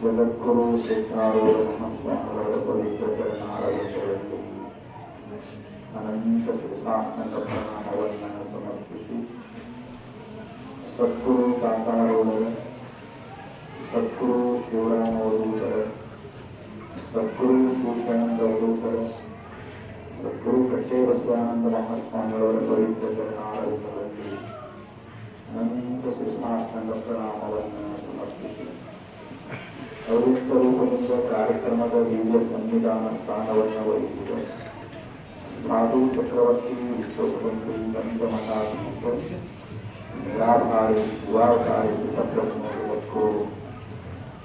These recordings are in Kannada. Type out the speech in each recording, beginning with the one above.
ಜಗದ್ಗುರು ಸಿದ್ಧಾರೂಢ ಮಹಾಸ್ವಾಮಿಗಳ ಪವಿತ್ರ ಚರಣಾರವಿಂದಗಳಲ್ಲಿ ಅನಂತ ಕೃಷ್ಣಾನಂದ ಪ್ರಣಾಮವನ್ನು ಸಮರ್ಪಿಸಿ ಸದ್ಗುರು ಕಾಂತಾರೂಢರ ಸದ್ಗುರು ಶಿವರಾಮವಧೂತರ ಸದ್ಗುರು ಭೂಷಣಂದವಧೂತರ ಸದ್ಗುರು ಕಟ್ಟೇಬಸವಾನಂದ ಮಹಾಸ್ವಾಮಿಗಳವರ ಪವಿತ್ರ ಚರಣಾರವಿಂದಗಳಲ್ಲಿ ಅನಂತ ಕೃಷ್ಣಾನಂದ ಪ್ರಣಾಮವನ್ನು ಸಮರ್ಪಿಸಿ ಅವಿಷ್ಟ ರೂಪದಿಂದ ಕಾರ್ಯಕ್ರಮದ ದಿವ್ಯ ಸಂವಿಧಾನ ಸ್ಥಾನವನ್ನು ವಹಿಸಿದ ಸಾಧು ಚಕ್ರವರ್ತಿ ವಿಶ್ವಸುಂದರಿ ಪಂಚಮಠಾಧೀಶ ನಿರಾಧಾರಿ ಯುವಾಧಾರಿ ಸಪ್ರಜ್ಞರು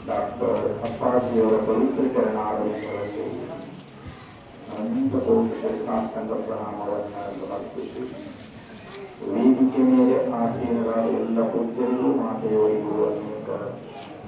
ಡಾಕ್ಟರ್ ಅಪ್ಪಾಜಿಯವರ ಪವಿತ್ರ ಚರಣಾಡಳಿತಗಳಲ್ಲಿ ಅನಂತ ಕೋಟಿ ಕೃಷ್ಣಾಷ್ಟಂಗ ಪ್ರಣಾಮವನ್ನು ಸಮರ್ಪಿಸಿ ವೇದಿಕೆ ಮೇಲೆ ಆಸೀನರಾದ ಎಲ್ಲ ಪೂಜ್ಯರಿಗೂ ಮಾತೆಯವರಿಗೂ ಅನೇಕ ವಂದನೆಗಳನ್ನು ಸಮರ್ಪಿಸಿ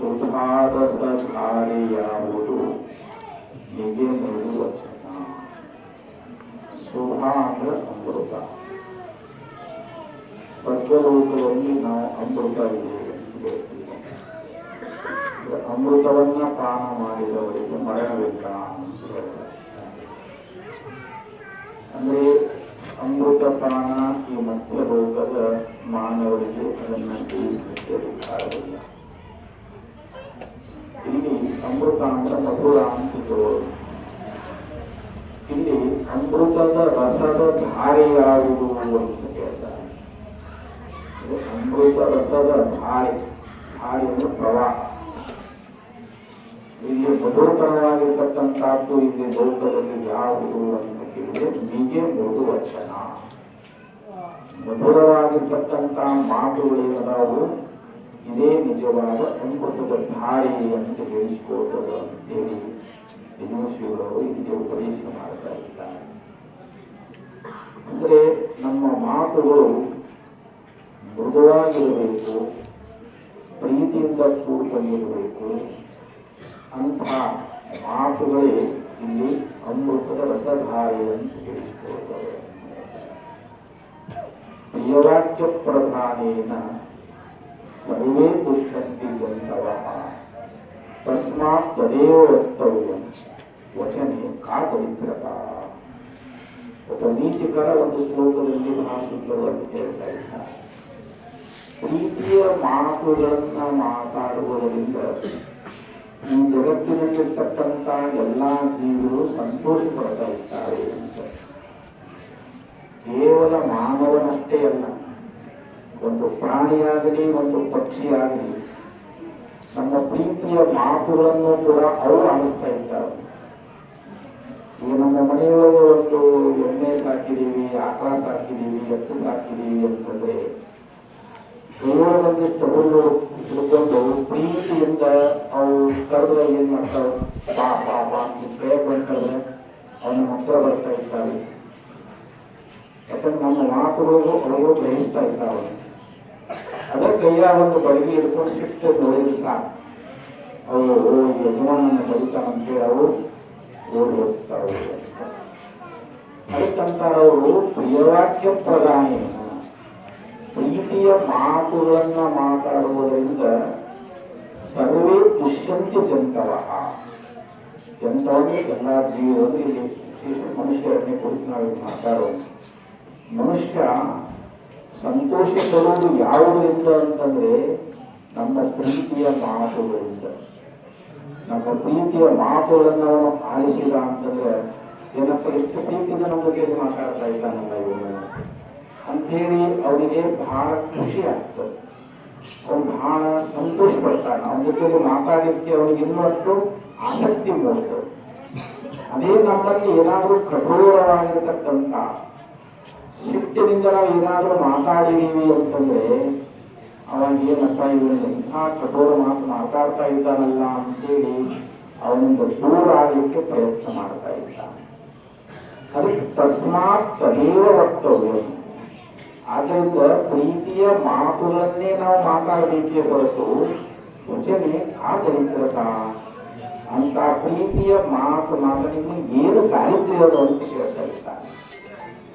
ಸುಧಾರ ಸಧಾರಿಯಾವುದು ನಿಜೆ ನುಡಿ ವಚನ ಸುಧಾ ಅಂದ್ರೆ ಅಮೃತ ಸ್ವರ್ಗಲೋಕದಲ್ಲಿ ನಾವು ಅಮೃತ ಇದೆ ಎಂದು ಹೇಳ್ತೀವಿ ಅಂದ್ರೆ ಅಮೃತವನ್ನ ಪಾನ ಮಾಡಿದವರಿಗೆ ಮರಣವಿಲ್ಲ ಅಂತ ಹೇಳ್ತಾರೆ. ಅಂದ್ರೆ ಅಮೃತ ಪಾನ ಈ ಮಧ್ಯ ಲೋಕದ ಮಾನವರಿಗೆ ಅದನ್ನ ಜೀವಿಸಲಿಕ್ಕೆ ಅಧಿಕಾರವಿಲ್ಲ ಇಲ್ಲಿ ಅಮೃತ ಅಂದ್ರೆ ಮಧುರ ಅಂತಿದ್ದವರು ಇಲ್ಲಿ ಅಮೃತದ ರಸದ ಧಾರೆ ಯಾವುದು ಅಂತ ಕೇಳ್ತಾರೆ ಇದು ಅಮೃತ ರಸದ ಧಾರೆ ಧಾರೆ ಅಂದ್ರೆ ಪ್ರವಾಹ ಇಲ್ಲಿ ಮಧುರಕರವಾಗಿರ್ತಕ್ಕಂಥದ್ದು ಇಲ್ಲಿ ಲೋಕದಲ್ಲಿ ಯಾವುದು ಅಂತ ಕೇಳಿದ್ರೆ ನಿಜೆ ಮೃದು ವಚನ ಮಧುರವಾಗಿರ್ತಕ್ಕಂಥ ಮಾತುಗಳೇನದಾವು ಇದೇ ನಿಜವಾದ ಅಮೃತದ ಧಾರೆ ಅಂತ ಹೇಳಿಸಿಕೊಳ್ತದೆ ಅಂತೇಳಿ ಶ್ರೀಗಳವರು ಇಲ್ಲಿ ಉಪದೇಶ ಮಾಡ್ತಾ ಇದ್ದಾರೆ. ಅಂದ್ರೆ ನಮ್ಮ ಮಾತುಗಳು ಮೃದುವಾಗಿರಬೇಕು, ಪ್ರೀತಿಯಿಂದ ಕೂಡಿಕೊಂಡಿರಬೇಕು, ಅಂಥ ಮಾತುಗಳೇ ಇಲ್ಲಿ ಅಮೃತದ ರಸಧಾರೆ ಅಂತ ತಿಳಿಸಿಕೊಳ್ತವೆ ಪ್ರಿಯವಾಕ್ಯ ಪ್ರಧಾನೇನ ಸರ್ವೇ ದುಷ್ಯಂತಿ ಬಂದವ ತಸ್ಮಾತ್ ತದೇವ ವಕ್ತವ್ಯಂ ವಚನೆ ಕಾ ದರಿದ್ರತ ಒಬ್ಬ ನೀತಿಕರ ಒಂದು ಶ್ಲೋಕದಲ್ಲಿ ಬಹಳ ಸುಂದರವಾಗಿ ಹೇಳ್ತಾ ಇದ್ದಾರೆ ಪ್ರೀತಿಯ ಮಾತುಗಳನ್ನ ಮಾತಾಡುವುದರಿಂದ ಈ ಜಗತ್ತಿನಲ್ಲಿರ್ತಕ್ಕಂಥ ಎಲ್ಲ ಜೀವರು ಸಂತೋಷ ಪಡ್ತಾ ಇದ್ದಾರೆ ಅಂತ. ಕೇವಲ ಮಾನವನಷ್ಟೇ ಅಲ್ಲ ಒಂದು ಪ್ರಾಣಿಯಾಗಲಿ, ಒಂದು ಪಕ್ಷಿಯಾಗಲಿ, ನಮ್ಮ ಪ್ರೀತಿಯ ಮಾತುಗಳನ್ನು ಕೂಡ ಅವರು ಆಡಿಸ್ತಾ ಇದ್ದಾರೆ. ಈಗ ನಮ್ಮ ಮನೆಯೊಳಗೆ ಒಂದು ಎಮ್ಮೆ ಸಾಕಿದ್ದೀವಿ ಆಕಳ ಸಾಕಿದ್ದೀವಿ, ಎತ್ತು ಸಾಕಿದ್ದೀವಿ ಅಂತಂದ್ರೆ ದೇವರಲ್ಲಿ ತಗೊಂಡು ತಿಳ್ಕೊಂಡು ಪ್ರೀತಿಯಿಂದ ಅವು ಕರೆದ್ರೆ ಏನ್ ಮಾಡ್ತಾವೆ ಬಾ ಬಾ ಬಾ ಅಂತ ಕೈ ಬಂದು ಕರೆದ್ರೆ ಅವನ ಹತ್ರ ಬರ್ತಾ ಇರ್ತಾವೆ ಯಾಕಂದ್ರೆ ನಮ್ಮ ಮಾತುಗಳಿಗೂ ಅವರು ಗ್ರಹಿಸ್ತಾ ಇದ್ದಾವೆ. ಅದೇ ಕೈಯಾಗ ಒಂದು ಬಡಗಿ ಹಿಡ್ಕೊಂಡು ಶಿಫ್ಟ್ ಸಾಕು ಅವರು ಓ, ಯಜಮಾನನ ಬದುಕಾನಂತೇಳಿ ಅವರು ಓಡಿ ಹೋಗ್ತಾರೆ ಅದಕ್ಕಂತಾರವರು ಪ್ರಿಯವಾಕ್ಯ ಪ್ರಧಾನಿ ಪ್ರೀತಿಯ ಮಾತುಗಳನ್ನು ಮಾತಾಡುವುದರಿಂದ ಸರ್ವೇ ಪುಷ್ಯಂತ ಜಂತವ. ಜಂತವೇ ಎಲ್ಲ ಜೀವದಲ್ಲಿ ಮನುಷ್ಯರನ್ನೇ ಕುರಿತು ನಾವು ಮಾತಾಡೋದು. ಮನುಷ್ಯ ಸಂತೋಷ ಯಾವುದು ಯಾವುದರಿಂದ ಅಂತಂದ್ರೆ ನಮ್ಮ ಪ್ರೀತಿಯ ಮಾತುಗಳಿಂದ ನಮ್ಮ ಪ್ರೀತಿಯ ಮಾತುಗಳನ್ನು ಅವನು ಆಲಿಸಿದ ಅಂತಂದ್ರೆ ಏನಪ್ಪ ಎಷ್ಟು ಪ್ರೀತಿಯಿಂದ ನಮ್ಮ ಬಗ್ಗೆ ಮಾತಾಡ್ತಾ ಇದ್ದಾನಲ್ಲ ಇವನು. ಅಂಥೇಳಿ ಅವರಿಗೆ ಬಹಳ ಖುಷಿ ಆಗ್ತದೆ. ಅವನು ಬಹಳ ಸಂತೋಷ ಪಡ್ತಾನೆ ಅವನ ಜೊತೆಗೆ ಮಾತಾಡಲಿಕ್ಕೆ ಅವನಿಗೆ ಇನ್ನಷ್ಟು ಆಸಕ್ತಿ ಮೂಡ್ತದೆ. ಅದೇ ನಮ್ಮಲ್ಲಿ ಏನಾದರೂ ಕಠೋರವಾಗಿರ್ತಕ್ಕಂಥ ಸಿಟ್ಟಿನಿಂದ ನಾವು ಏನಾದರೂ ಮಾತಾಡಿದೀವಿ ಅಂತಂದ್ರೆ ಅವನಿಗೆ ಏನಪ್ಪ ಇವನು ಎಂಥ ಕಠೋರ ಮಾತು ಮಾತಾಡ್ತಾ ಇದ್ದಾನಲ್ಲ ಅಂತೇಳಿ ಅವನಿಂದ ದೂರ ಆಗಲಿಕ್ಕೆ ಪ್ರಯತ್ನ ಮಾಡ್ತಾ ಇದ್ದಾನೆ. ಅದಕ್ಕೆ ತಸ್ಮಾತ್ ತದೇವ ವಕ್ತವ್ಯ. ಆದ್ದರಿಂದ ಪ್ರೀತಿಯ ಮಾತುಗಳನ್ನೇ ನಾವು ಮಾತಾಡಬೇಕೇ ಹೊರತು ವಚನೆ ಆದರಿಸಿರತ ಅಂತ ಪ್ರೀತಿಯ ಮಾತು ಮಾತನಿಗೆ ಏನು ಸಾಹಿತ್ಯ ಅದು ಅಂತ ಕೇಳ್ತಾ ಇದ್ದಾನೆ.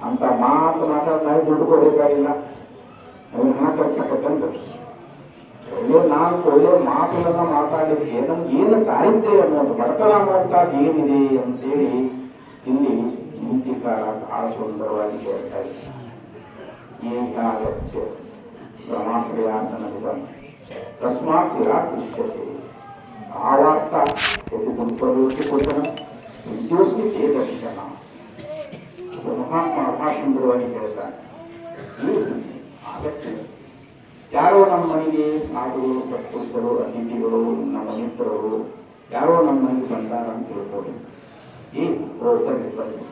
ಅಂತ ಮಾತು ಮಾತಾಡ್ತಾ ನಾವು ದುಡ್ಡು ಕೊಡಬೇಕಾಗಿಲ್ಲ ನಮಗೆ ಹಣ ಖರ್ಚಾಗತ್ತಂದ್ರೆ ಒಳ್ಳೆ ನಾಲ್ಕು ಒಳ್ಳೆ ಮಾತುಗಳನ್ನ ಮಾತಾಡಿದ್ರೆ ನಮ್ಗೆ ಏನು ದಾರಿದ್ರ್ಯ ಅನ್ನೋದು ಬಡತನ ಅನ್ನುವಂಥದ್ದು ಏನಿದೆ ಅಂತೇಳಿ ಇಲ್ಲಿ ನೀತಿಕಾರ ಬಹಳ ಸುಂದರವಾಗಿ ಹೇಳ್ತಾ ಇದ್ದಾರೆ. ಏಕಾಗತ್ಯ ಬ್ರಹ್ಮಾಶ್ರಯಾಸನದ ತಸ್ಮಾತ್ ಚಿರಾಕೃಷ್ಯತೆ ಒಂದು ಎಲ್ಲಿ ದುರ್ಪದೋಷಿ ಕೊಟ್ಟನ ವಿದ್ಯೋಸ್ತಿ ತೇ ಮಹಾತ್ಮ ಬಹಳ ಸುಂದರವಾಗಿ ಹೇಳ್ತಾನೆ ಆಗತ್ತೆ ಯಾರೋ ನಮ್ಮ ಮನೆಗೆ ಸಾಧುಗಳು ಪ್ರಕೃತಿಗಳು ಅತಿಥಿಗಳು, ನಮ್ಮ ಮಿತ್ರರು, ಯಾರೋ ನಮ್ಮ ಮನೆಗೆ ಬಂದಾರ ಅಂತ ತಿಳ್ಕೊಳ್ಳಿ ಈ ಬನ್ನಿ ಬನ್ನಿ.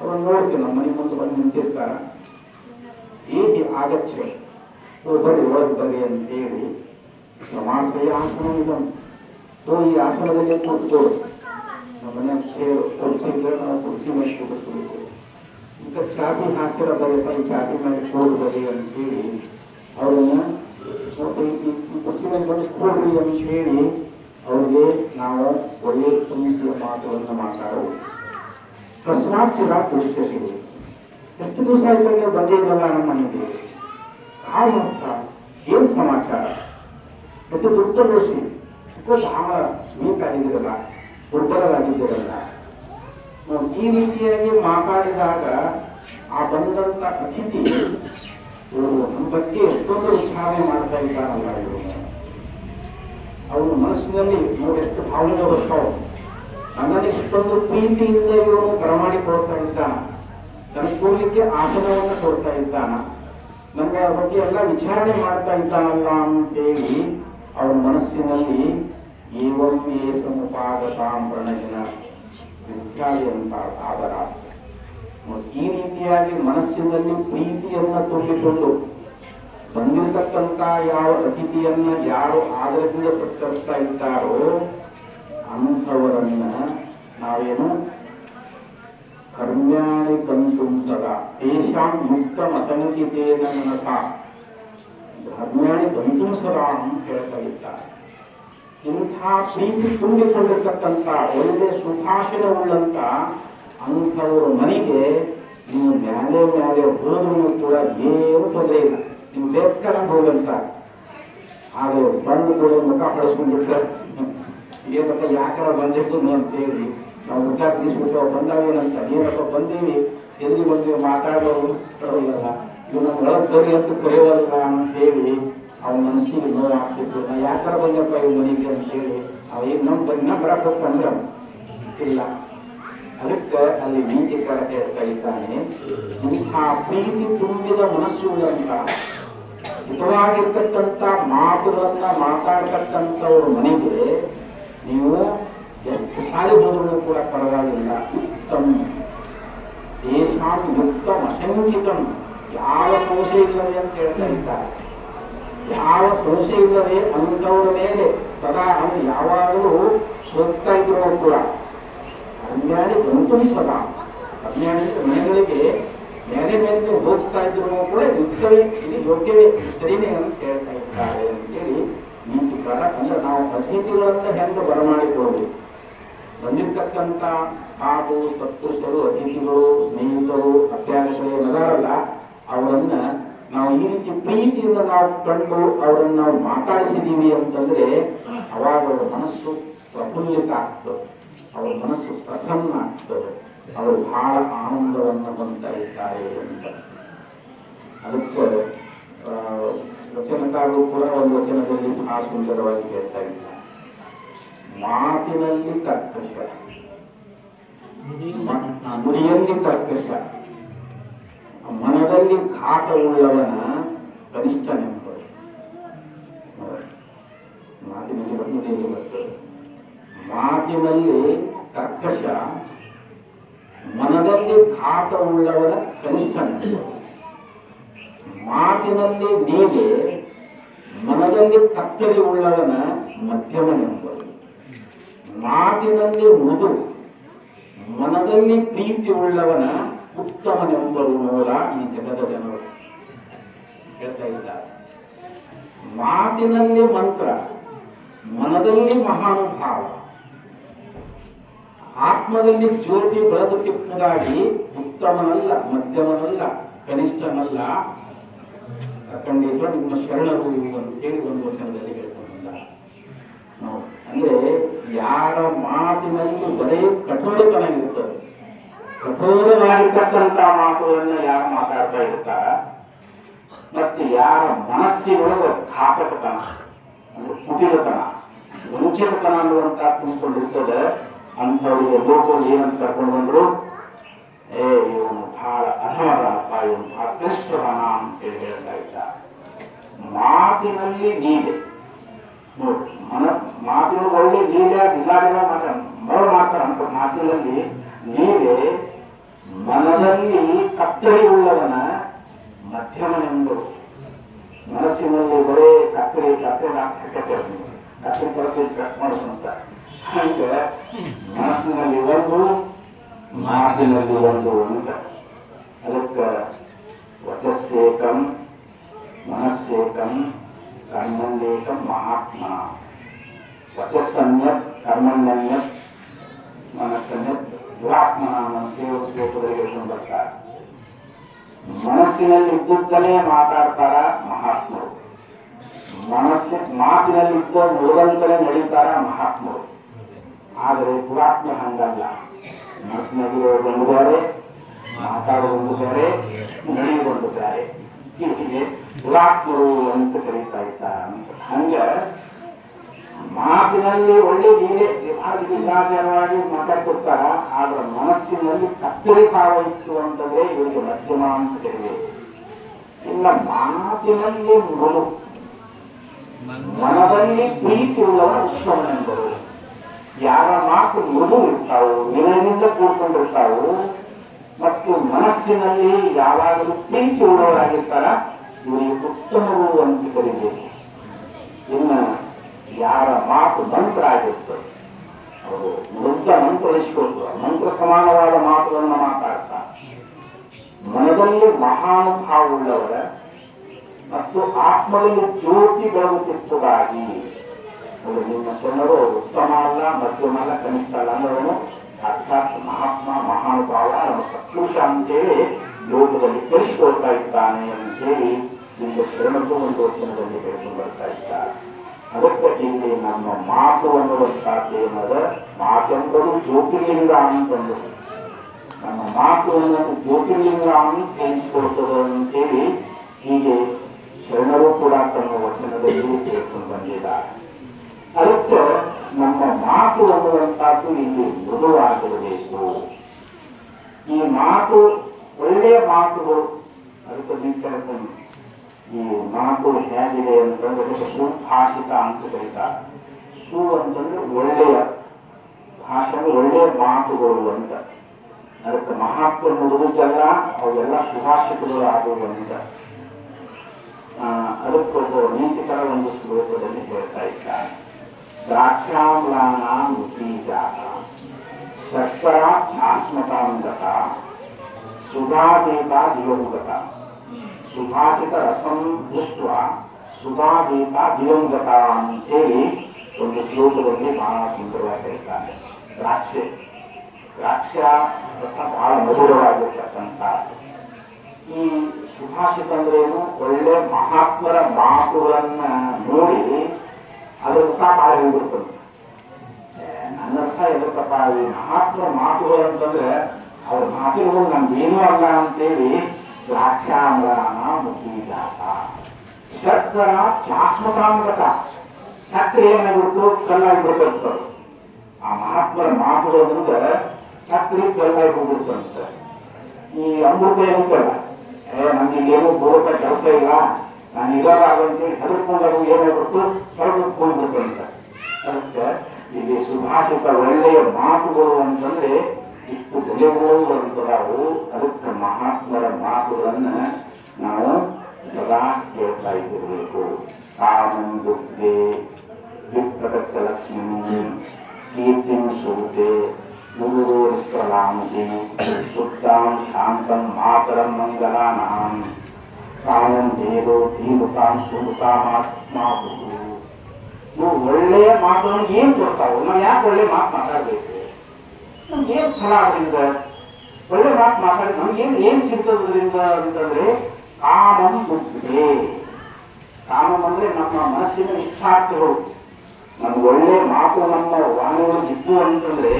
ಅವ್ರನ್ನ ನೋಡ್ತೀವಿ ನಮ್ಮ ಮನೆ ಮುಂದೆ ಬಂದು ನಿಂತಿರ್ತಾರ? ಹೇಗೆ ಆಗಚ್ಚ ಓ ಬರಿ ಒಳಗೆ ಬರಿ ಅಂತೇಳಿ. ಸಮಾಶ್ರಯ ಆಸನ ಇದು ತೋ ಈ ಆಸನದಲ್ಲಿ ಕೂತ್ಕೊಳ್ಳು. ನಮ್ಮ ಮನೆ ಸೇರು ಕುರ್ಚಿ ನಾವು ಕುರ್ಚಿ ಮೇಲೆ ಕೂಡಿಸ್ಬೇಕು ಈಗ ಚಾಪಿ ಹಾಸಿರ ಬರೀಪ್ಪ ಈ ಚಾಪಿ ಮೇಲೆ ಕೂಡು ಬರಿ ಅಂತೇಳಿ ಅವ್ರನ್ನ ಸ್ವಲ್ಪ ಈ ಈ ಕುರ್ಚಿ ಮೇಲೆ ಬಂದು ಕೂಡ್ರಿ ಅಂತ ಹೇಳಿ ಅವ್ರಿಗೆ ನಾವು ಒಳ್ಳೆಯ ಪ್ರೀತಿಯ ಮಾತುಗಳನ್ನು ಮಾತಾಡೋದು ತಸ್ಮಾತ್ ಚಿರ ಪುಷ್ಟಿಸಿದೆ ಎಷ್ಟು ದಿವಸ ಆಯ್ತು ನೀವು ಬಂದೇ ಇಲ್ಲಲ್ಲ ನಮ್ಮ ಮನೆಗೆ ಹಾಯ್ ಅಂತ ಏನ್ ಸಮಾಚಾರ ಎಷ್ಟು ದೊಡ್ಡ ದೋಷಿ ಎಷ್ಟು ಬಹಳ ವೀಕ್ ಆಗಿದ್ದೀರಲ್ಲ ದುರ್ಬಲರಾಗಿದ್ದೀರಲ್ಲ ನಾವು ಈ ರೀತಿಯಾಗಿ ಮಾತಾಡಿದಾಗ ಆ ಬಂದಂತ ಅತಿಥಿ ನಮ್ಮ ಬಗ್ಗೆ ಎಷ್ಟೊಂದು ವಿಚಾರಣೆ ಮಾಡ್ತಾ ಇದ್ದಾರಲ್ಲ ಅವರ ಮನಸ್ಸಿನಲ್ಲಿ ಎಷ್ಟು ಭಾವನೆ ಬರ್ತಾವ ನನ್ನಲ್ಲಿ ಇಷ್ಟೊಂದು ಪ್ರೀತಿಯಿಂದ ಇವನು ಬರಮಾಡಿಕೊಳ್ತಾ ಇದ್ದಾನ ನನ್ನ ಕೂಲಿಕ್ಕೆ ಆಸನವನ್ನು ಕೊಡ್ತಾ ಇದ್ದಾನ ನನ್ನ ಬಗ್ಗೆ ಎಲ್ಲ ವಿಚಾರಣೆ ಮಾಡ್ತಾ ಇದ್ದಾನಲ್ಲ ಅಂತೇಳಿ ಅವರ ಮನಸ್ಸಿನಲ್ಲಿ ಏವಂ ಏ ಸಮುಪಾಗತಾಂ ಅಂತ ಆದರ ಈ ರೀತಿಯಾಗಿ ಮನಸ್ಸಿನಲ್ಲಿ ಪ್ರೀತಿಯನ್ನ ತುಂಬಿಕೊಂಡು ಬಂದಿರತಕ್ಕಂತ ಯಾವ ಅತಿಥಿಯನ್ನ ಯಾರು ಆದರದಿಂದ ಸತ್ಕರಿಸ್ತಾ ಇದ್ದಾರೋ ಅಂಥವರನ್ನ ನಾವೇನು? ಕರ್ಮ್ಯಾಣಿ ಕಂತು ಸದಾ ತೇಷಾಂ ಮುಕ್ತ ಅಸಂಕಿತೇನ ಮನಸ. ಧರ್ಮ್ಯಾಣಿ ಕಂತು ಸದಾ ಅಂತ ಹೇಳ್ತಾ ಇದ್ದಾರೆ. ಇಂಥ ಪ್ರೀತಿ ತುಂಬಿಕೊಂಡಿರ್ತಕ್ಕಂಥ ಒಳ್ಳೆ ಸುಭಾಷಣವುಳ್ಳಂತ ಅಂಥವ್ರ ಮನೆಗೆ ನೀವು ಮ್ಯಾಲೆ ಮ್ಯಾಲೆ ಹೋದ್ರೂ ಕೂಡ ಏನು ತೊಂದರೆ ಇಲ್ಲ. ನೀವು ಬೇಕಾದಂಗೆ ಹೋಗಂತ ಆದರೆ ಬಂದು ಕೂಡ ಮುಖ ಹೊಡೆಸ್ಕೊಂಡ್ಬಿಟ್ರೆ ಏನಪ್ಪ ಯಾಕಾರ ಬಂದಿದ್ದು ಅಂತೇಳಿ ನಾವು ಮುಖ ಬಂದಾಗ ಏನಂತ, ಏನಪ್ಪ ಬಂದೀವಿ? ಎಲ್ಲಿ ಬಂದೀವಿ? ಮಾತಾಡೋರು? ಇವ್ ನಮ್ಮ ಒಳಗೆ ಅಂತ ಕರೆಯೋಲ್ಲ ಅಂತ ಹೇಳಿ ಅವ್ನ ಮನಸ್ಸಿಗೆ ನೋವು ಆಗ್ತಿತ್ತು. ನಾ ಯಾಕಾರ ಬಂದಪ್ಪ ಇವ್ರ ಮನೆಗೆ ಅಂತ ಹೇಳಿ. ಅವ ಈಗ ನಮ್ಮ ಬಂದು ಬರಕ್ಕೆ ಹೋಗ್ತಂದ್ರೆ ಇಲ್ಲ. ಅದಕ್ಕೆ ಅಲ್ಲಿ ನೀತಿ ಹೇಳ್ತಾ ಇದ್ದಾನೆ ಇಂಥ ಪ್ರೀತಿ ತುಂಬಿದ ಮನಸ್ಸು ಅಂತ ಹಿತವಾಗಿರ್ತಕ್ಕಂಥ ಮಾತುಗಳನ್ನ ಮಾತಾಡ್ತಕ್ಕಂಥವ್ರ ಮನೆಗೆ ನೀವು ಎಷ್ಟು ಸಾರಿ ಹೋದ್ರು ಕೂಡ ಪರವಾಗಿಲ್ಲ. ಉತ್ತಮ. ದೇಶ ಯುಕ್ತಂ ಅಶಂಕಿತಂ ಯಾವ ಸಂಶಯ ಇಲ್ಲದೆ ಅಂತ ಹೇಳ್ತಾ ಇದ್ದಾರೆ. ಯಾವ ಸಂಶಯ ಇಲ್ಲದೆ ಅಂತವರ ಮೇಲೆ ಸದಾ ಅವನು ಯಾವಾಗಲೂ ಸ್ವತ್ತ ಇದ್ರು ಕೂಡ ಅಜ್ಞಾನಿ ಬಂತು ಸದಾ. ಅಜ್ಞಾನಿ ಮನೆಗಳಿಗೆ ಮೇಲೆ ಮೇಲೆ ಹೋಗ್ತಾ ಇದ್ರು ಕೂಡ ಯುಕ್ತವೇ ಇದು ಯೋಗ್ಯವೇ, ಸರಿನೇ ಅಂತ ಹೇಳ್ತಾ ಇದ್ದಾರೆ ಅಂತೇಳಿ ನೀತಿಕಾರ ಅಂದ್ರೆ ನಾವು ಅತಿಥಿಗಳನ್ನ ಹೆಂಗೆ ಬರಮಾಡಿಕೊಳ್ಳಬೇಕು ಬಂದಿರ್ತಕ್ಕಂಥ ಸಾಧು, ಸತ್ಪುರುಷರು, ಅತಿಥಿಗಳು, ಸ್ನೇಹಿತರು ಅತ್ಯಾಗಗಳು ಏನದಾರಲ್ಲ ಅವರನ್ನ ನಾವು ಈ ರೀತಿ ಪ್ರೀತಿಯಿಂದ ನಾವು ಕಂಡು ಅವರನ್ನು ನಾವು ಮಾತಾಡಿಸಿದೀವಿ ಅಂತಂದ್ರೆ ಅವಾಗ ಅವರ ಮನಸ್ಸು ಪ್ರಫುಲ್ಲಿತ ಆಗ್ತದೆ. ಅವರ ಮನಸ್ಸು ಪ್ರಸನ್ನ ಆಗ್ತದೆ. ಅವರು ಬಹಳ ಆನಂದವನ್ನು ಹೊಂದ್ತಾ ಇದ್ದಾರೆ ಅಂತ. ಅದಕ್ಕೆ ವಚನಕಾರರು ಕೂಡ ಒಂದು ವಚನದಲ್ಲಿ ಬಹಳ ಸುಂದರವಾಗಿ ಹೇಳ್ತಾ ಇದ್ದಾರೆ. ಮಾತಿನಲ್ಲಿ ಕರ್ಕಶ. ಗುರಿಯಲ್ಲಿ ನುಡಿಯಲ್ಲಿ ಕರ್ಕಶ. ಮನದಲ್ಲಿ ಘಾಟ ಉಳ್ಳವನ ಮಾತಿನಲ್ಲಿ ಬಂದು ನುಡಿಯಲ್ಲಿ ಬರ್ತದೆ ಮಾತಿನಲ್ಲಿ ಕರ್ಕಶ, ಮನದಲ್ಲಿ ಘಾತವುಳ್ಳವನ ಕನಿಷ್ಠನೆಂಬುದು ಮಾತಿನಲ್ಲಿ ನೀವೆ ಮನದಲ್ಲಿ ಕತ್ತರಿ ಉಳ್ಳವನ ಮಧ್ಯಮನೆಂಬರು ಮಾತಿನಲ್ಲಿ ಮೃದು, ಮನದಲ್ಲಿ ಪ್ರೀತಿ ಉಳ್ಳವನ ಉತ್ತಮನೆಂಬರು ನೋಡ ಈ ಜಗದ ಜನರು ಹೇಳ್ತಾ ಇದ್ದಾರೆ ಮಾತಿನಲ್ಲಿ ಮಂತ್ರ, ಮನದಲ್ಲಿ ಮಹಾನುಭಾವ. ಆತ್ಮದಲ್ಲಿ ಜ್ಯೋತಿ ಬೆಳೆದು ತಿಪ್ಪದಾಗಿ ಉತ್ತಮನಲ್ಲ, ಮಧ್ಯಮನಲ್ಲ, ಕನಿಷ್ಠನಲ್ಲ. ಖಂಡೇಶ್ವರ ನಿಮ್ಮ ಶರಣರು ಅಂತ ಅಂತೇಳಿ ಒಂದು ವಚನದಲ್ಲಿ ಹೇಳ್ಕೊಂಡಿಲ್ಲ ಅಂದ್ರೆ ಯಾರ ಮಾತಿನಲ್ಲಿ ಬರೇ ಕಠೋರತನ ಇರ್ತದೆ. ಕಠೋರವಾಗಿರ್ತಕ್ಕಂಥ ಮಾತುಗಳನ್ನು ಯಾರು ಮಾತಾಡ್ತಾ ಇರ್ತಾರ? ಮತ್ತೆ ಯಾರ ಮನಸ್ಸಿನೊಳಗೆ ಘಾತಕತನ ಅಂದ್ರೆ ಕುಟಿಲತನ, ವಂಚಕತನ ಅನ್ನುವಂತ ತುಂಬಿಕೊಂಡಿರ್ತದೆ ಅಂಥವ್ರಿಗೆ ಲೋಕರು ಏನಂತ ಕರ್ಕೊಂಡು ಬಂದ್ರು? ಏ, ಇವನು ಬಹಳ ಅಧಮದಪ್ಪ ಇವನು ಬಹಳ ಅಂತ ಹೇಳ್ತಾ ಇದ್ದ ಮಾತಿನಲ್ಲಿ ನೀಡೆ ನೋಡಿ, ಮನ ಮಾತಿನ ಒಳ್ಳೆ ನೀಡೆ ಇಲ್ಲ ಮಾತ ಮರು ಅಂತ ಮಾತಿನಲ್ಲಿ ಮನದಲ್ಲಿ ಕತ್ತರಿ ಮಧ್ಯಮನೆಂದು. ಮನಸ್ಸಿನಲ್ಲಿ ಬರೇ ಕತ್ತರಿ ಕತ್ತರಿ ಹಾಕಕ್ಕೆ ಕತ್ತರಿ ಕತ್ತರಿ ಕಟ್ ಮಾಡೋದಂತ ಹಂಗೆ ಮನಸ್ಸಿನಲ್ಲಿ ಒಂದು, ಮಾತಿನಲ್ಲಿ ಒಂದು ಅಂತ. ಅದಕ್ಕೆ ವಚಸ್ಸೇಕಂ, ಮನಸ್ಸೇಕಂ ಕರ್ಮಣ್ಯೇಕಂ ಮಹಾತ್ಮ. ವಚಸ್ಸನ್ಯತ್ ಕರ್ಮಣ್ಯನ್ಯತ್ ಮನಸ್ಸನ್ಯತ್ ದುರಾತ್ಮನ ಅಂತೇಳಿ ಶ್ಲೋಕದಲ್ಲಿ ಹೇಳ್ಕೊಂಡು ಬರ್ತಾರೆ. ಮನಸ್ಸಿನಲ್ಲಿ ಇದ್ದುತ್ತಲೇ ಮಾತಾಡ್ತಾರ ಮಹಾತ್ಮರು. ಮನಸ್ಸಿನ ಮಾತಿನಲ್ಲಿ ಇದ್ದ ಮುಳುಗಂತಲೇ ನಡೀತಾರ ಮಹಾತ್ಮರು. ಆದರೆ ಪುರಾತ್ಮ ಹಂಗಲ್ಲ. ಮನಸ್ಸಿನಲ್ಲಿ ಬೇರೆ ಮಾತಾಡೋದೊಂದು ಬೇರೆ ನಡೆಯುವುದೊಂದು ಬೇರೆ ಹೀಗೆ ಪುರಾತ್ಮರು ಅಂತ ಕರೀತಾ ಇದ್ದಾರೆ. ಹಂಗ ಮಾತಿನಲ್ಲಿ ಒಳ್ಳೆ ಜಿಲ್ಲಾಚಾರವಾಗಿ ಮಾತಾಡ್ತಿರ್ತಾರ ಆದ್ರ ಮನಸ್ಸಿನಲ್ಲಿ ಕತ್ತರಿ ಭಾವ ಇತ್ತು ಅಂತಂದ್ರೆ ಇವರಿಗೆ ಮಧ್ಯಮ ಅಂತ ಕರೀಬೇಕು ಇಲ್ಲ, ಮಾತಿನಲ್ಲಿ ಮೃದು ಮನದಲ್ಲಿ ಪ್ರೀತಿ ಉಳ್ಳವ ಉತ್ಸವನೆಂದರು ಯಾರ ಮಾತು ಮೃದು ಇರ್ತಾವು ವಿನಯದಿಂದ ಕೂಡ್ಕೊಂಡಿರ್ತಾವು, ಮತ್ತು ಮನಸ್ಸಿನಲ್ಲಿ ಯಾವಾಗಲೂ ಪ್ರೀತಿ ಉಳ್ಳವರಾಗಿರ್ತಾರ, ಇವರಿಗೆ ಉತ್ತಮರು ಅಂತ ಕರಿಬೇಕು ಇನ್ನು ಯಾರ ಮಾತು ಮಂತ್ರ ಆಗಿರ್ತದೆ. ಅವರು ಮೃದ್ಧ ಮಂತ್ರ ಇಸ್ಕೊಳ್ತಾರೆ ಮಂತ್ರ ಸಮಾನವಾದ ಮಾತುಗಳನ್ನು ಮಾತಾಡ್ತಾರೆ. ಮನದಲ್ಲಿ ಮಹಾನುಭಾವವುಳ್ಳವರ ಮತ್ತು ಆತ್ಮದಲ್ಲಿ ಜ್ಯೋತಿ ಬೆಳಗುತ್ತಿತ್ತದಾಗಿ ಅವರು ನಿಮ್ಮ ಜನರು ಉತ್ತಮ ಅಲ್ಲ, ಮಧ್ಯಮ ಅಲ್ಲ, ಕನಿಷ್ಠ ಅಲ್ಲ ಅನ್ನೋದನ್ನು ಸಾಕ್ಷಾತ್ ಮಹಾತ್ಮ, ಮಹಾನುಭಾವ, ನಮ್ಮ ಸತ್ಪುರುಷ ಅಂತೇಳಿ ಲೋಕದಲ್ಲಿ ಕಲಿಸಿಕೊಳ್ತಾ ಇದ್ದಾನೆ ಅಂತೇಳಿ ನಿಮ್ಮ ಶರಣರು ಒಂದು ವಚನದಲ್ಲಿ ಹೇಳ್ಕೊಂಡು ಬರ್ತಾ ಇದ್ದಾರೆ. ಅದಕ್ಕೆ ಇಲ್ಲಿ ನಮ್ಮ ಮಾತು ಅನ್ನುವಂಥದ್ದು ಏನದ ಮಾತೆಂಬುದು ಜ್ಯೋತಿರ್ಲಿಂಗ ಅಂತಂದು. ನಮ್ಮ ಮಾತು ಅನ್ನೋದು ಜ್ಯೋತಿರ್ಲಿಂಗ ತಿಳಿಸಿಕೊಡ್ತದೆ ಅಂತೇಳಿ ಹೀಗೆ ಶರಣರು ಕೂಡ ತಮ್ಮ ವಚನದಲ್ಲಿ ತಿಳ್ಕೊಂಡು ಬಂದಿದ್ದಾರೆ. ಅದಕ್ಕೆ ನಮ್ಮ ಮಾತು ಅನ್ನುವಂಥದ್ದು ಇಲ್ಲಿ ಮೃದುವಾಗಿರಬೇಕು. ಈ ಮಾತು ಒಳ್ಳೆಯ ಮಾತುಗಳು, ಅದಕ್ಕೆ ನೀವು ಈ ಮಾತು ಹೇಗಿದೆ ಅಂತಂದ್ರೆ ಅದಕ್ಕೆ ಸುಭಾಷಿತ ಅಂತ ಕರೀತಾರೆ ಸು ಅಂತಂದ್ರೆ ಒಳ್ಳೆಯ ಭಾಷೆ ಒಳ್ಳೆಯ ಮಾತುಗಳು ಅಂತ. ಅದಕ್ಕೆ ಮಹಾತ್ಮ ನುಡಿದೆಲ್ಲ ಅವೆಲ್ಲ ಸುಭಾಷಿತಗಳು ಆಗುವು ಅಂತ ಆ, ಅದಕ್ಕೊಬ್ಬ ನೀತಿಕರ ಒಂದು ಶ್ಲೋಕದಲ್ಲಿ ಹೇಳ್ತಾ ಇದ್ದಾರೆ ದ್ರಾಕ್ಷಾಮ್ಲಾನ ಉದ್ದೀಜಾತ. ಶರ್ಕರ ಛಾಸ್ಮತಾಂಗತ ಸುಧಾದೀಪ ದಿವಂಗತ. ಸುಭಾಷಿತ ರಸಂ ದೃಷ್ಟ ಸುಧಾದೀಪ ದಿವಂಗತ ಅಂತೇಳಿ ಒಂದು ಶ್ಲೋಕದಲ್ಲಿ ಬಹಳ ಸುಂದರವಾಗಿ ಹೇಳ್ತಾರೆ. ದ್ರಾಕ್ಷೆ, ದ್ರಾಕ್ಷ ರಸ ಬಹಳ ಮಧುರವಾಗಿರ್ತಕ್ಕಂಥ. ಈ ಸುಭಾಷಿತ ಅಂದ್ರೇನು ಒಳ್ಳೆ ಮಹಾತ್ಮರ ಮಾತುಗಳನ್ನ ನೋಡಿ ಅದು ಅರ್ಥ ಭಾಳ ಹೋಗ್ಬಿಡ್ತದೆ ನನ್ನ ಅರ್ಥ ಎದಕ್ಕಪ್ಪ ಈ ಮಹಾತ್ಮರ ಮಾತುಗಳು ಅಂತಂದ್ರೆ ಅವ್ರ ಮಾತುಗಳು ನಮ್ಗೇನು ಅಲ್ಲ ಅಂತೇಳಿ ದ್ರಾಕ್ಷಾಂಗನ ಮುಖೀಜಾತ ಶರ್ಕರ ಚಾಸ್ಮತಾಂಗತ ಸಕ್ಕರೆ ಏನಾಗ್ಬಿಡ್ತು ಕಲ್ಲಾಗಿ ಬಿಡ್ತಂತ. ಆ ಮಹಾತ್ಮರ ಮಾತುಗಳು ಅಂದ್ರೆ ಸಕ್ಕರೆ ಕಲ್ಲಾಗಿ ಹೋಗ್ಬಿಡ್ತಂತ. ಈ ಅಮೃತ ಏನಂತಲ್ಲ ಏ ನಮ್ಗೆ ಏನು ಕೆಲಸ ಇಲ್ಲ. ನಾನು ಇರೋದಾಗ ಅಂತೇಳಿ ಹೆದರ್ಕೊಂಡಾಗ ಏನಾಗ್ಬಿಡ್ತು ಸ್ವಲ್ಪ ಹೋಗ್ಬಿಡ್ತಂತ ಅದಕ್ಕೆ, ಇಲ್ಲಿ ಸುಭಾಷಿತ ಒಳ್ಳೆಯ ಮಾತುಗಳು ಅಂತಂದ್ರೆ ಇಷ್ಟು ಬೆಲೆಗಳು ಅಂತದಾವು ಅದಕ್ಕೆ ಮಹಾತ್ಮರ ಮಾತುಗಳನ್ನ ನಾವು ಸದಾ ಕೇಳ್ತಾ ಇದ್ದಿರಬೇಕು ಕಾಮಂ ದುರ್ಗೆ ವಿಪ್ರಕಚ್ಚ ಲಕ್ಷ್ಮೀ ಕೀರ್ತಿಂ ಸೂತೆ ಮುರುಗೋರಿಪ್ರಲಾಂತಿ ಸುತ್ತಾಂ ಶಾಂತಂ ಮಾತರಂ ಮಂಗಲಾನಾಂ. ಕಾಮಂ ದೇವೋ ಧೀಮುತಾಂ ಸುಮುತಾಮಾತ್ಮಾಭೂ ಇವು ಒಳ್ಳೆಯ ಮಾತುಗಳನ್ನು ಏನ್ ಕೊಡ್ತಾವು? ನಾವು ಯಾಕೆ ಒಳ್ಳೆ ಮಾತು ಮಾತಾಡ್ಬೇಕು? ನಮ್ಗೆ ಏನ್ ಫಲ ಅದರಿಂದ ಒಳ್ಳೆ ಮಾತು ಮಾತಾಡಿ ನಮ್ಗೆ ಏನ್ ಸಿಗ್ತದ್ರಿಂದ ಅಂತಂದ್ರೆ, ಕಾಮಂ ಬುದ್ಧಿ ಕಾಮಂ ಅಂದ್ರೆ ನಮ್ಮ ಮನಸ್ಸಿನ ಇಷ್ಟಾರ್ಥಗಳು ನಮ್ಗೆ ಒಳ್ಳೆ ಮಾತು ನಮ್ಮ ವಾಣಿಯೊಳಗೆ ಇದ್ದು ಅಂತಂದ್ರೆ,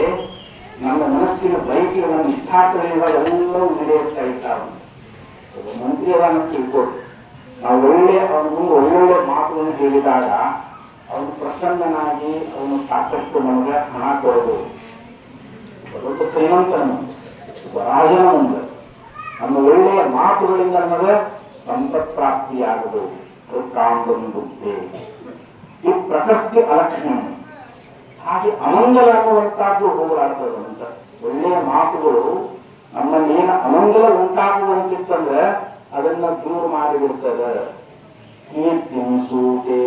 ನಮ್ಮ ಮನಸ್ಸಿನ ಬೈಕಿನ ನಮ್ಮ ಇಷ್ಟಾರ್ಥಗಳಿಂದ ಎಲ್ಲವೂ ನಡೆಯುತ್ತಾ ಮಂತ್ರಿ ಅದನ್ನು ತಿಳ್ಕೊಡು ನಾವು ಒಳ್ಳೆ ಅವನ ಮುಂದೆ ಒಳ್ಳೊಳ್ಳೆ ಮಾತುಗಳನ್ನು ಹೇಳಿದಾಗ, ಅವನು ಪ್ರಸನ್ನನಾಗಿ, ಅವನು ಸಾಕಷ್ಟು ನಮಗೆ ಹಣ ಕೊಡೋದು ಶ್ರೀಮಂತನು ಒಬ್ಬ ರಾಜನ ಮುಂದೆ ನಮ್ಮ ಒಳ್ಳೆಯ ಮಾತುಗಳಿಂದ ನಮಗೆ ಸಂಪತ್ ಪ್ರಾಪ್ತಿಯಾಗುವುದು ಅದು ಕಾಮದೊಂದು ಈ ಪ್ರಕೃತಿ ಅಲಕ್ಷಣ ಹಾಗೆ ಅಮಂಗಲ ಅನ್ನುವಂತಹದ್ದು ಹೋಗಲಾಡ್ತದೆ ಅಂತ. ಒಳ್ಳೆಯ ಮಾತುಗಳು ನಮ್ಮಲ್ಲಿ ಏನು ಅಮಂಗಲ ಉಂಟಾಗುವಂತಿತ್ತಂದ್ರೆ ಅದನ್ನ ದೂರ ಮಾಡಿಬಿಡ್ತದೆ. ಕೀರ್ತಿ ಸೂಟೆ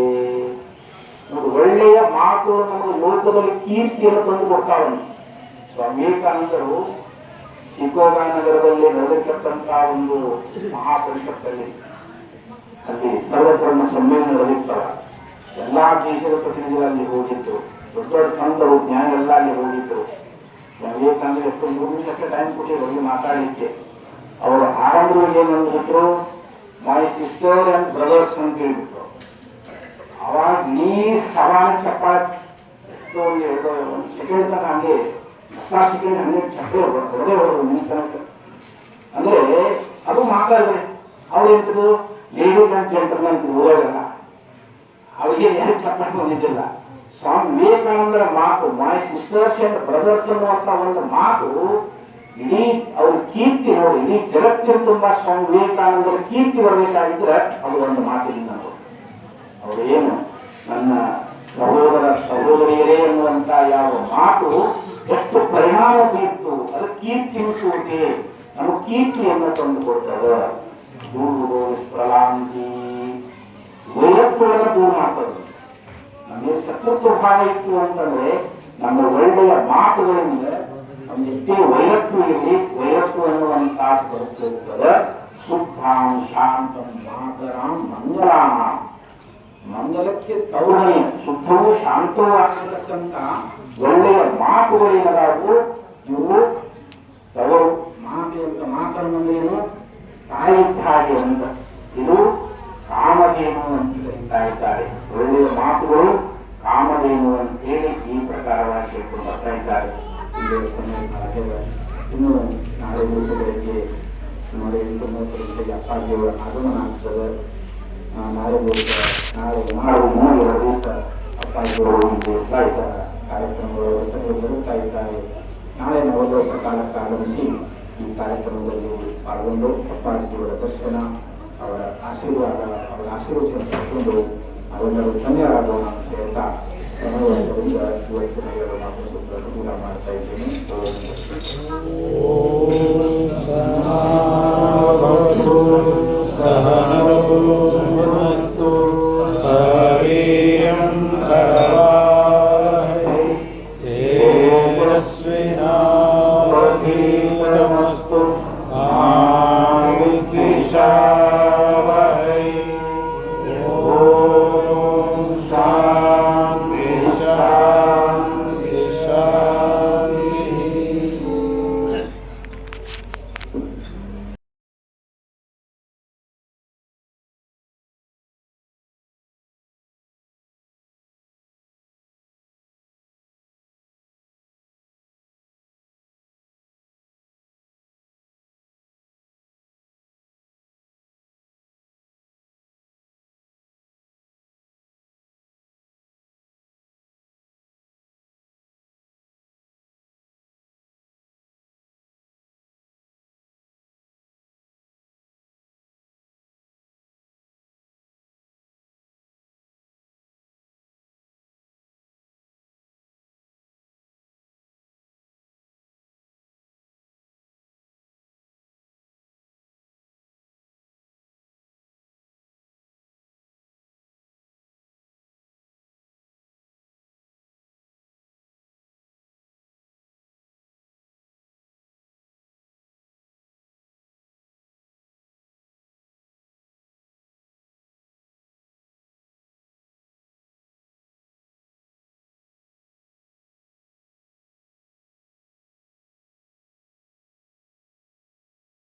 ನೋಡಿ, ಒಳ್ಳೆಯ ಮಾತುಗಳು ನಮಗೆ ಲೋಕದಲ್ಲಿ ಕೀರ್ತಿಯನ್ನು ತಂದು ಕೊಡ್ತಾವನು. ವಿವೇಕಾನಂದರು ಚಿಕೋಗಾ ನಗರದಲ್ಲಿ ನಡೆದಿರ್ತಕ್ಕಂತಹ ಒಂದು ಮಹಾಪರಿಷತ್ತಲ್ಲಿ ಅಲ್ಲಿ ಸರ್ವಧರ್ಮ ಸಮ್ಮೇಳನ ನಡೆದಿರ್ತವ ಎಲ್ಲಾ ದೇಶದ ಪ್ರತಿನಿಧಿಗಳು ಅಲ್ಲಿ ದೊಡ್ಡ ದೊಡ್ಡ ಸಂತರು ಜ್ಞಾನ ಎಲ್ಲ ಅಲ್ಲಿ ಹೋಗಿದ್ರು. ವಿವೇಕಾನಂದ ಎಷ್ಟು ಮೂರು ನಿಮಿಷಕ್ಕೆ ಟೈಮ್ ಕೊಟ್ಟಿದ್ರು ಹೋಗಿ ಮಾತಾಡಲಿಕ್ಕೆ ಅವರು ಆರಂಭದಲ್ಲಿ ಏನಂದ್ಬಿಟ್ರು ಮೈ ಸಿಸ್ಟರ್ ಅಂಡ್ ಬ್ರದರ್ಸ್ ಅಂತ ಹೇಳ್ಬಿಟ್ರು. ಅವಾಗ ನೀ ಸವಾಲ ಚಪ್ಪಾಳೆ ಒಂದು ಸೆಕೆಂಡ್ ತನಕ ಹಂಗೆ ಸೆಕೆಂಡ್ ಹಂಗೆ ಹೊಡೆದೇ ಹೊಡೆದು ಅಂದ್ರೆ ಅದು ಮಾತಾಡಿದ್ರೆ ಅವ್ರು ಎಂತದ್ದು ಲೇಡೀಸ್ ಅಂತ ಹೇಳ್ತಾರೆ ನನಗೆ ಓದೋದಲ್ಲ. ಅವರಿಗೆ ಏನು ಚಪ್ಪಾಳೆ ಬಂದಿದ್ದಿಲ್ಲ. ಸ್ವಾಮಿ ವಿವೇಕಾನಂದರ ಮಾತು ಮೈ ಸಿಸ್ಟರ್ಸ್ ಅಂತ ಬ್ರದರ್ಸ್ ಅನ್ನುವಂತ ಒಂದು ಮಾತು, ಇಡೀ ಅವ್ರ ಕೀರ್ತಿ ನೋಡಿ, ಇಡೀ ಜಗತ್ತಿನ ತುಂಬಾ ಸ್ವಾಮಿ ವಿವೇಕಾನಂದರ ಕೀರ್ತಿ ಬರಬೇಕಾಗಿದ್ರೆ ಅದು ಒಂದು ಮಾತಿನಿಂದ ನೋಡಿ ಅವರು ಏನು ನನ್ನ ಸಹೋದರ ಸಹೋದರಿಯರೇ ಎನ್ನುವಂತ ಯಾವ ಮಾತು ಎಷ್ಟು ಪರಿಣಾಮ ಬೀರ್ತು ಅದು ಕೀರ್ತಿ ಉಂಟು ನಮ್ಮ ಕೀರ್ತಿಯನ್ನು ತಂದು ಕೊಡ್ತದೆ ದೂರು, ಪ್ರಲಾಂತಿ. ವೈರತ್ವವನ್ನು ದೂರ ಮಾಡ್ತದೆ. ನಮಗೆ ಶತ್ರುತ್ವ ಭಾವ ಇತ್ತು ಅಂತಂದ್ರೆ, ನಮ್ಮ ಒಳ್ಳೆಯ ಮಾತುಗಳಿಂದ ಎಷ್ಟೇ ವೈರತ್ವ ಇರಲಿ ವೈರತ್ವ ಅನ್ನುವಂತಹ ಬರುತ್ತಿರುತ್ತದೆ ಶುದ್ಧಾಂ ಶಾಂತಂ ಮಾತರಾಂ ಮಂಗಲಾಂ ಮಂಗಲಕ್ಕೆ ತೌರನೆ ಶುದ್ಧವೂ ಶಾಂತವೂ ಆಗಿರತಕ್ಕಂತ ಒಳ್ಳೆಯ ಮಾತುಗಳೇನದಾವು ಇವು ತವರು ಮಾತೆ ಅಂತ ಮಾತನ್ನು ತಾಯಿದ್ದ ಹಾಗೆ ಅಂತ. ಇದು ಕಾಮಧೇನು ಅಂತ ಇದ್ದಾರೆ. ಒಳ್ಳೆಯ ಮಾತುಗಳು ಕಾಮಧೇನು ಅಂತ ಹೇಳಿ ಈ ಪ್ರಕಾರವಾಗಿ ಹೇಳ್ಕೊಂಡು ಬರ್ತಾ ಇದ್ದಾರೆ. ಇನ್ನು ನಾಳೆ ದಿವಸಗಳಿಗೆ ಸುಮಾರು ಎಂಟು ಮೂವತ್ತು ಗಂಟೆಗೆ ಅಪ್ಪಾಜಿಯವರ ಆಗಮನ ಆಗ್ತದೆ. ನಾಳೆಗೆ ನಾಳೆ ನಾಳೆ ಮೂರು ದಿವಸ ಅಪ್ಪಾಜಿಗಳು ಒಂದು ಕಾಯ್ದ ಕಾರ್ಯಕ್ರಮಗಳು ನಾಳೆ ಈ ಕಾರ್ಯಕ್ರಮದಲ್ಲಿ ಅವರ ಆಶೀರ್ವಾದ, ಅವರ ಆಶೀರ್ವಚನ ಪಡೆದುಕೊಂಡು ಅವೆಲ್ಲರೂ ಧನ್ಯರಾಗೋಣ ಅಂತ ಮಾಡ್ತಾ